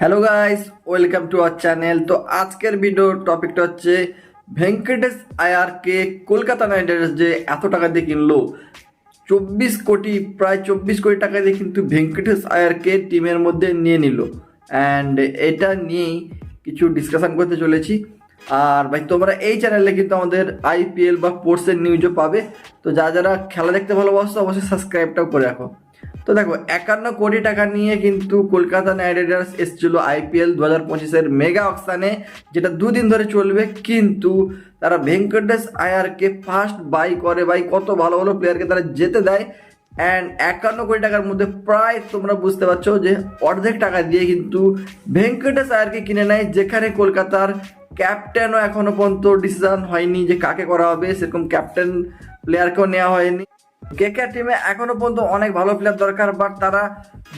Hello guys welcome to our channel তো আজকের video টপিকটা হচ্ছে ভেঙ্কটেশ আয়ারকে কলকাতা নাইট রাইডার্স যে এত টাকা দিয়ে কিনলো, চব্বিশ কোটি, প্রায় চব্বিশ কোটি টাকা দিয়ে কিন্তু ভেঙ্কটেশ আয়ারকে টিমের মধ্যে নিয়ে নিল। অ্যান্ড এটা নিয়েই কিছু ডিসকাশন করতে চলেছি। আর ভাই, তোমরা এই চ্যানেলে কিন্তু আমাদের আইপিএল বা স্পোর্টসের নিউজও পাবে। তো যা যারা খেলা দেখতে ভালোবাসো, অবশ্যই সাবস্ক্রাইবটাও করে রাখো। তো দেখো, একান্ন কোটি টাকা নিয়ে কিন্তু কলকাতা নাইট রাইডার্স এসেছিল আইপিএল দু হাজার পঁচিশের মেগা অকশানে, যেটা দুদিন ধরে চলবে, কিন্তু তারা ভেঙ্কটেশ আয়ারকে ফার্স্ট বাই করে বাই কত ভালো ভালো প্লেয়ারকে তারা যেতে দেয় অ্যান্ড একান্ন কোটি টাকার মধ্যে প্রায় তোমরা বুঝতে পারছ যে অর্ধেক টাকা দিয়ে কিন্তু ভেঙ্কটেশ আয়ারকে কিনে নেয়, যেখানে কলকাতার ক্যাপ্টেনও এখনও পর্যন্ত ডিসিশন হয়নি যে কাকে করা হবে, সেরকম ক্যাপ্টেন প্লেয়ারকেও নেওয়া হয়নি। কেকেআর টিমে এখনও পর্যন্ত অনেক ভালো প্লেয়ার দরকার বাট তারা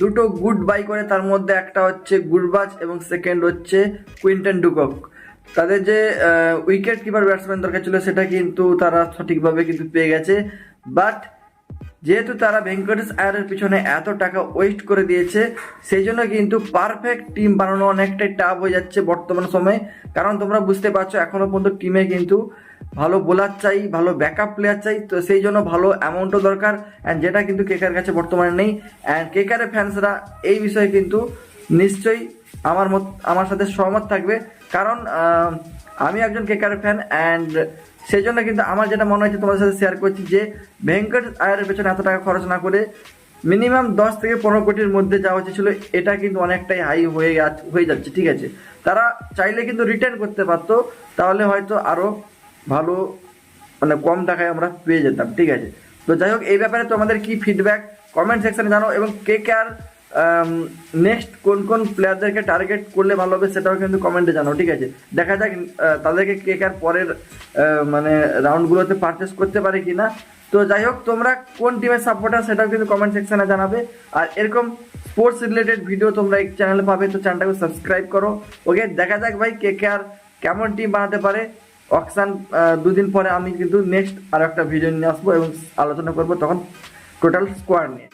দুটো গুড বাই করে তার মধ্যে একটা হচ্ছে গুডবাজ এবং সেকেন্ড হচ্ছে কুইন্টন ডুকক। তাদের যে উইকেট কিপার ব্যাটসম্যান দরকার ছিল সেটা কিন্তু তারা সঠিকভাবে কিন্তু পেয়ে গেছে। বাট যেহেতু তারা ভেঙ্কটেশ আয়ারের পিছনে এত টাকা ওয়েস্ট করে দিয়েছে, সেই জন্য কিন্তু পারফেক্ট টিম বানানো অনেকটাই টাফ হয়ে যাচ্ছে বর্তমান সময়ে। কারণ তোমরা বুঝতে পারছ, এখনও পর্যন্ত টিমে কিন্তু ভালো বোলার চাই, ভালো ব্যাকআপ প্লেয়ার চাই, তো সেই জন্য ভালো অ্যামাউন্টও দরকার অ্যান্ড যেটা কিন্তু কেকার কাছে বর্তমানে নেই অ্যান্ড কেকারের ফ্যান্সরা এই বিষয়ে কিন্তু নিশ্চয়ই আমার মত, আমার সাথে সহমত থাকবে। কারণ আমি একজন কেকারের ফ্যান অ্যান্ড সেই জন্য কিন্তু আমার যেটা মনে হয়েছে তোমাদের সাথে শেয়ার করছি যে ভেঙ্কট আয়ারের পেছনে এত টাকা খরচ না করে মিনিমাম দশ থেকে পনেরো কোটির মধ্যে যা হচ্ছে ছিল, এটা কিন্তু অনেকটাই হাই হয়ে হয়ে যাচ্ছে, ঠিক আছে। তারা চাইলে কিন্তু রিটার্ন করতে পারতো, তাহলে হয়তো আরও ভালো মানে কম টাকায় আমরা পেয়ে যেতাম, ঠিক আছে? তো যাই হোক, এই ব্যাপারে তোমাদের কি ফিডব্যাক কমেন্ট সেকশনে জানো, এবং কে কে আর নেক্সট কোন কোন প্লেয়ারদেরকে টার্গেট করলে ভালো হবে সেটাও কিন্তু কমেন্টে জানাও ঠিক আছে? দেখা যাক তাদেরকে কে কে আর পরের মানে রাউন্ডগুলোতে পারচেস করতে পারে কি না তো যাই হোক, তোমরা কোন টিমের সাপোর্টার সেটাও কিন্তু কমেন্ট সেকশনে জানাবে। আর এরকম স্পোর্টস রিলেটেড ভিডিও তোমরা এই চ্যানেলে পাবে, তো চ্যানেলটাকে সাবস্ক্রাইব করো। ওকে দেখা যাক ভাই কে কে আর কেমন টিম বানাতে পারে। অকশান দুদিন পরে আমি কিন্তু নেক্সট আর একটা ভিডিও নিয়ে আসব এবং আলোচনা করব তখন টোটাল স্কোয়ার নিয়ে।